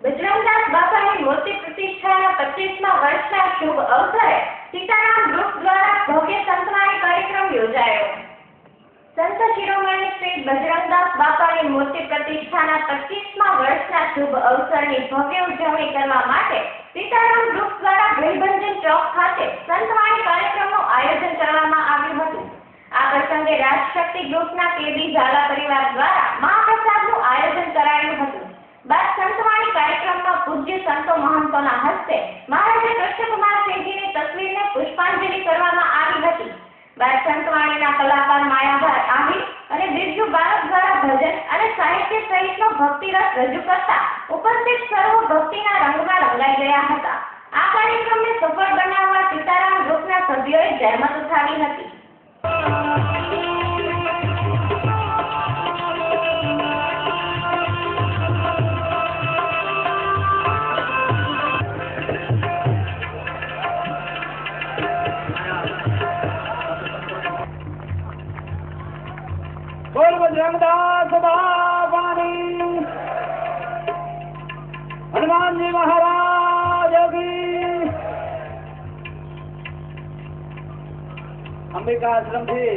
બજરંગદાસ બાપાની મૂર્તિ પ્રતિષ્ઠાના પચીસમા વર્ષના શુભ અવસરે સીતારામ ગ્રુપ દ્વારા ભવ્ય સંતવાણી કાર્યક્રમ યોજાયો. સંત શિરોમણી શ્રી બજરંગદાસ બાપાની મૂર્તિ પ્રતિષ્ઠાના પચીસમા વર્ષના શુભ અવસરની ભવ્ય ઉજવણી કરવા માટે સીતારામ ગ્રુપ દ્વારા ભીલભંજન ચોક ખાતે સંતવાણી કાર્યક્રમનું આયોજન કરવામાં આવ્યું હતું. આ પ્રસંગે રાજશક્તિ ગ્રુપના કેબી ઝાલા પરિવાર દ્વારા મહાપ્રસાદનું આયોજન કરાયું હતું. બાદ સંતવાણી કાર્યક્રમમાં પૂજ્ય સંતો મહંતોના હસ્તે મહારાજા કૃષ્ણકુમાર સિંહજીની તસવીરને પુષ્પાંજલિ કરવામાં આવી હતી. બાદ સંતવાણીના કલાકાર માયાભાઈ આહિર અને બિરજુ બાળક દ્વારા ભજન અને સાહિત્ય સહિતનો ભક્તિરસ રજૂ કરતા ઉપસ્થિત સર્વ ભક્તિના રંગમાં રંગાઈ ગયા હતા. આ કાર્યક્રમને સફળ બનાવવા સીતારામ ગ્રુપના સભ્યોએ જહેમત ઉઠાવી હતી. Ambika આશ્રમથી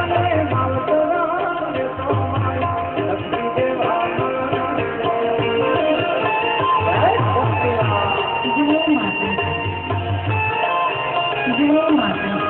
little muffin.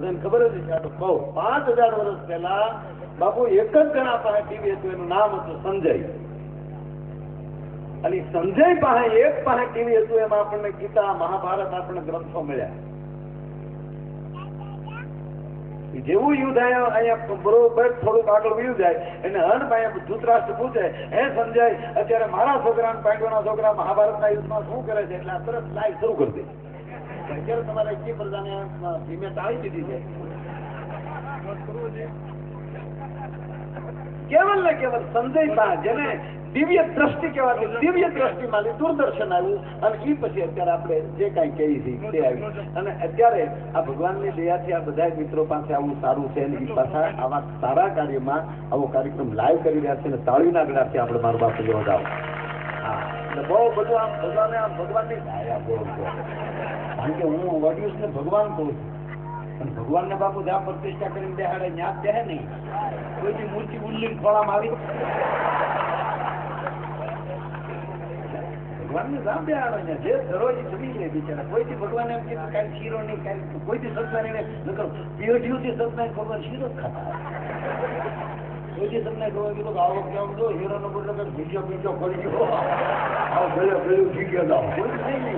બધાને ખબર જ બહુ, પાંચ હજાર વર્ષ પહેલા બાપુ એક જ જણા પાસે ટીવી હતું, એનું નામ હતું સંજય. અને સંજય પાસે એક પાસે ટીવી હતું, એમાં આપણને ગીતા, મહાભારત આપણને ગ્રંથો મળ્યા. જેવું યુદ્ધ અહીંયા બરોબર થોડુંક આગળ વયું જાય, એને પાસે ધૂતરાષ્ટ્ર પૂછે, હે સંજય, અત્યારે મારા છોકરા પાંડવોના છોકરા મહાભારતના યુદ્ધમાં શું કરે છે? એટલે આ તરત લાઈવ શરૂ કરી દે. અત્યારે તમારે એકલી પ્રજાને ધીમે ટાળી દીધી છે. કેવલ ને કેવલ સંજય જેને દિવ્ય દ્રષ્ટિ કહેવાતી, દિવ્ય દ્રષ્ટિ માંથી દૂરદર્શન આવ્યું અને એ પછી અત્યારે આપણે જે કાંઈ કહી છીએ તે આવ્યું. અને અત્યારે આ ભગવાનની દયાથી આ બધા મિત્રો પાસે આવું સારું છે અને એ પાછા આવા સારા કાર્યમાં આવો કાર્યક્રમ લાઈવ કરી રહ્યા છે અને તાળીના ગણાથી આપણે મારું બાપુ જાવ હા, એટલે બહુ બધું આમ ભગવાને, આમ ભગવાનની દયા છે. કારણ કે હું વડિયુસ ને ભગવાન કહું છું. અને ભગવાન ને બાપુ જ્યાં પ્રતિષ્ઠા કરીને બેહાડે ત્યાં બેહે નહીં. કોઈની મૂર્તિ ઉલ્લી ખોળામાં આવી? ભગવાન ને જ્યાં બેહાડો ને. જે દરરોજ જમી લે બિચારા. કોઈથી ભગવાન એમ કે કાંઈ શીરો નહીં, કાંઈ કોઈથી સત્સંગ નકર પેઢીઓથી સત્સંગ ભગવાન શીરો જ ખાતા પછી તમને કહો કે આવો કેમ દો હીરાનો બદલો કે ભીજો ભીજો ભરી ગયો. આવો ભલે, ભેલું ભીગ્યો દાવ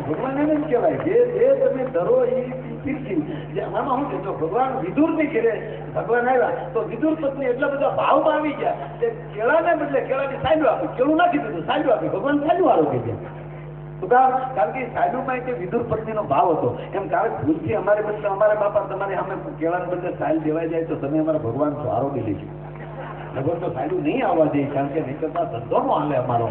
ભગવાન એને જ કહેવાય. જે જે તમે ધરો એ પીરસી આમાં શું તો ભગવાન વિદુરની ઘેરે ભગવાન આવ્યા. તો વિદુર પત્ની એટલા બધા ભાવમાં આવી ગયા કે કેળાને બદલે કેળાની સાંજુ આપે. કેળું નાખી દીધું સાંજુ આપે. ભગવાન સાંજુ આરોગ્ય છે સુધાર કારણ કે સાયલુમાં કે વિદુર પત્નીનો ભાવ હતો. એમ કારણ કે ભૂલથી અમારે બદલે અમારા બાપા તમારે અમે કેળાને બદલે સાયલ દેવાઈ જાય તો તમે અમારા ભગવાન સ્વારો બી લેજો લગભગ તો સારું નહીં આવવા દે કારણ કે નહીં તો ધંધો નો હાલે અમારો.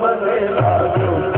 हा